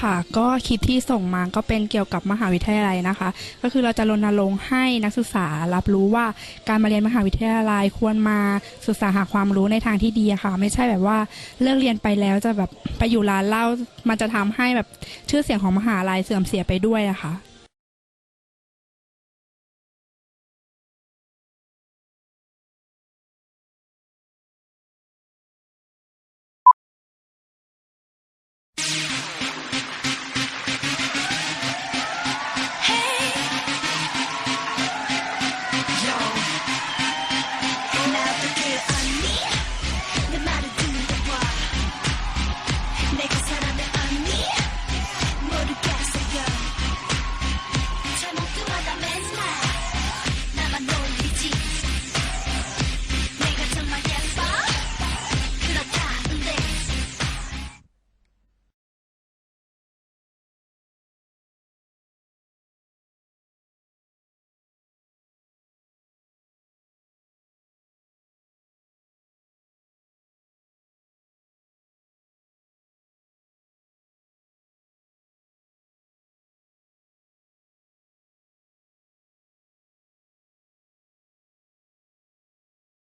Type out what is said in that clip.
ค่ะ ก็คลิปที่ส่งมาก็เป็นเกี่ยวกับมหาวิทยาลัยนะคะ ก็คือเราจะรณรงค์ให้นักศึกษารับรู้ว่าการมาเรียนมหาวิทยาลัยควรมาศึกษาหาความรู้ในทางที่ดีค่ะ ไม่ใช่แบบว่าเลิกเรียนไปแล้วจะแบบไปอยู่ร้านเหล้ามันจะทำให้แบบชื่อเสียงของมหาลัยเสื่อมเสียไปด้วยอะค่ะ